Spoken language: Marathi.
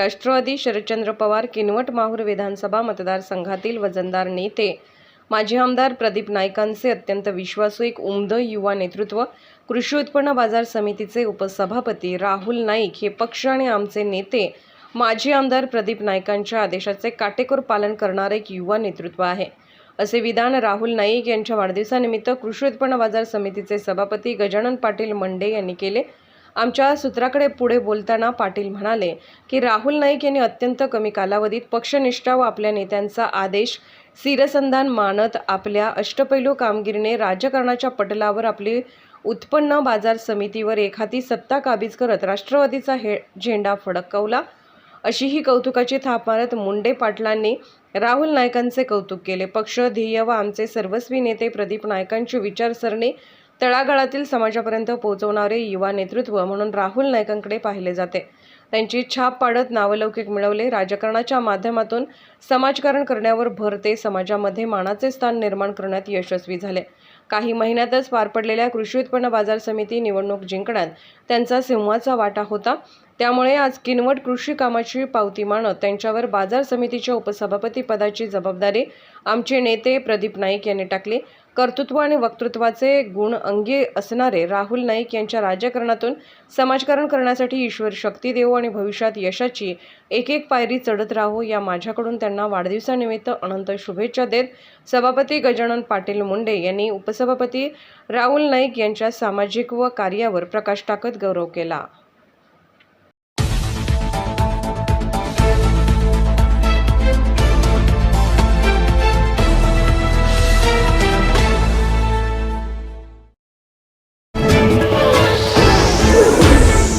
राष्ट्रवादी शरदचंद्र पवार किनवट माहूर विधानसभा मतदारसंघातील वजनदार नेते. माजी आमदार प्रदीप नाईकांचे अत्यंत विश्वासू एक उमद युवा नेतृत्व कृषी उत्पन्न बाजार समितीचे उपसभापती राहुल नाईक हे पक्ष आणि आमचे नेते माजी आमदार प्रदीप नाईकांच्या आदेशाचे काटेकोर पालन करणारे एक युवा नेतृत्व आहे. असे विधान राहुल नाईक यांच्या वाढदिवसानिमित्त कृषी उत्पन्न बाजार समितीचे सभापती गजानन पाटील मंडे यांनी केले. आमच्या सूत्राकडे पुढे बोलताना पाटील म्हणाले की राहुल नाईक यांनी अत्यंत कमी कालावधीत पक्षनिष्ठा व आपल्या नेत्यांचा आदेश सिरसंधान मानत आपल्या अष्टपैलू कामगिरीने राजकारणाच्या पटलावर आपली उत्पन्न बाजार समितीवर एखादी सत्ता काबीज करत राष्ट्रवादीचा हे झेंडा फडकवला. अशी ही कौतुकाची थाप मारत मुंडे पाटलांनी राहुल नायकांचे कौतुक केले. पक्ष ध्येय व आमचे सर्वस्वी नेते प्रदीप नायकांची विचारसरणी तळागाळातील समाजापर्यंत पोहोचवणारे युवा नेतृत्व म्हणून राहुल नायकांकडे पाहिले जाते. त्यांची छाप पाडत नावलौकिक मिळवले. राजकारणाच्या माध्यमातून समाजकारण करण्यावर भर ते समाजामध्ये मानाचे स्थान निर्माण करण्यात यशस्वी झाले. काही महिन्यातच पार पडलेल्या कृषी उत्पन्न बाजार समिती निवडणूक जिंकण्यात त्यांचा सिंहाचा वाटा होता. त्यामुळे आज किनवट कृषी कामाची पावती मानत त्यांच्यावर बाजार समितीच्या उपसभापती पदाची जबाबदारी आमचे नेते प्रदीप नाईक यांनी टाकली. कर्तृत्व आणि वक्तृत्वाचे गुण अंगी असणारे राहुल नाईक यांच्या राजकारणातून समाजकारण करण्यासाठी ईश्वर शक्ती देवो आणि भविष्यात यशाची एक एक पायरी चढत राहो या माझ्याकडून त्यांना वाढदिवसानिमित्त अनंत शुभेच्छा देत सभापती गजानन पाटील मुंडे यांनी उपसभापती राहुल नाईक यांच्या सामाजिक व कार्यावर प्रकाश टाकत गौरव केला.